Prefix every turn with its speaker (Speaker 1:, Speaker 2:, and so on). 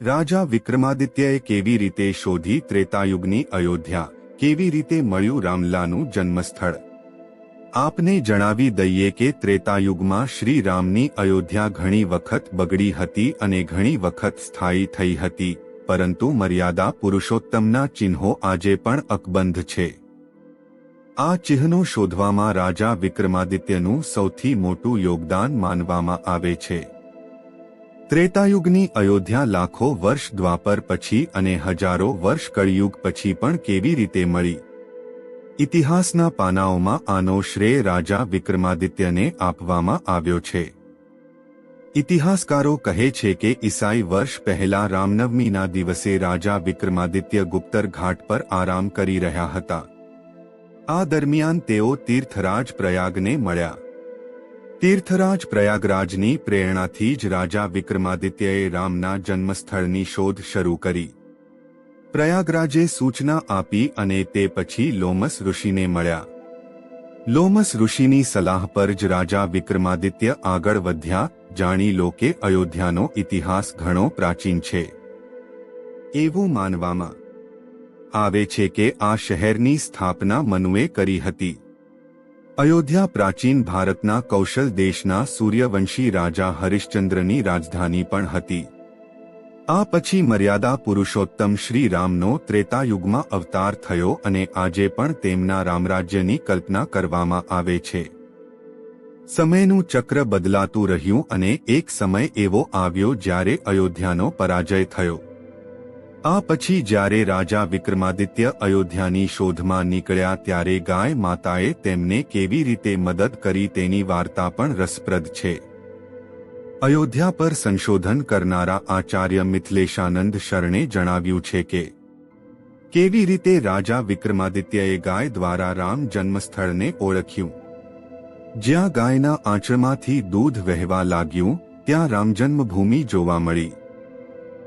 Speaker 1: રાજા વિક્રમાદિત્યએ કેવી રીતે શોધી ત્રેતાયુગની અયોધ્યા? કેવી રીતે મળ્યું રામલાનું જન્મસ્થળ? આપને જણાવી દઈએ કે ત્રેતાયુગમાં શ્રી રામની અયોધ્યા ઘણી વખત બગડી હતી અને ઘણી વખત સ્થાયી થઈ હતી, પરંતુ મર્યાદા પુરુષોત્તમના ચિહ્નો આજે પણ અકબંધ છે. આ ચિહ્નો શોધવામાં રાજા વિક્રમાદિત્યનું સૌથી મોટું યોગદાન માનવામાં આવે છે. ત્રેતાયુગની અયોધ્યા લાખો વર્ષ દ્વાપર પછી અને હજારો વર્ષ કળિયુગ પછી પણ કેવી રીતે મળી? ઇતિહાસના પાનાઓમાં આનો શ્રેય રાજા વિક્રમાદિત્યને આપવામાં આવ્યો છે. ઇતિહાસકારો કહે છે કે ઈસાઈ વર્ષ પહેલા રામનવમીના દિવસે રાજા વિક્રમાદિત્ય ગુપ્તર ઘાટ પર આરામ કરી રહ્યા હતા. આ દરમિયાન તેઓ તીર્થરાજ પ્રયાગને મળ્યા. તીર્થરાજ પ્રયાગરાજની પ્રેરણાથી જ રાજા વિક્રમાદિત્યએ રામના જન્મસ્થળની શોધ શરૂ કરી. પ્રયાગરાજે સૂચના આપી અને તે પછી લોમસ ઋષિને મળ્યા. લોમસ ઋષિની સલાહ પર જ રાજા વિક્રમાદિત્ય આગળ વધ્યા, જાણી લો કે અયોધ્યાનો ઇતિહાસ ઘણો પ્રાચીન છે. એવું માનવામાં આવે છે કે આ શહેરની સ્થાપના મનુએ કરી હતી. અયોધ્યા પ્રાચીન ભારતના કૌશલ દેશના સૂર્યવંશી રાજા હરિશ્ચંદ્રની રાજધાની પણ હતી. આ પછી મર્યાદા પુરુષોત્તમ શ્રી રામનો ત્રેતાયુગમાં અવતાર થયો અને આજે પણ તેમના રામરાજ્યની કલ્પના કરવામાં આવે છે. સમયનું ચક્ર બદલાતું રહ્યું અને એક સમય એવો આવ્યો જ્યારે અયોધ્યાનો પરાજય થયો. આ પછી જ્યારે રાજા વિક્રમાદિત્ય અયોધ્યાની શોધમાં નીકળ્યા ત્યારે ગાય માતાએ તેમને કેવી રીતે મદદ કરી તેની વાર્તા પણ રસપ્રદ છે. અયોધ્યા પર સંશોધન કરનારા આચાર્ય મિથિલેશાનંદ શરણે જણાવ્યું છે કે, કેવી રીતે રાજા વિક્રમાદિત્યએ ગાય દ્વારા રામ જન્મસ્થળને ઓળખ્યું? જ્યાં ગાયના આંચળમાંથી દૂધ વહેવા લાગ્યું, ત્યાં રામ જન્મભૂમિ જોવા મળી.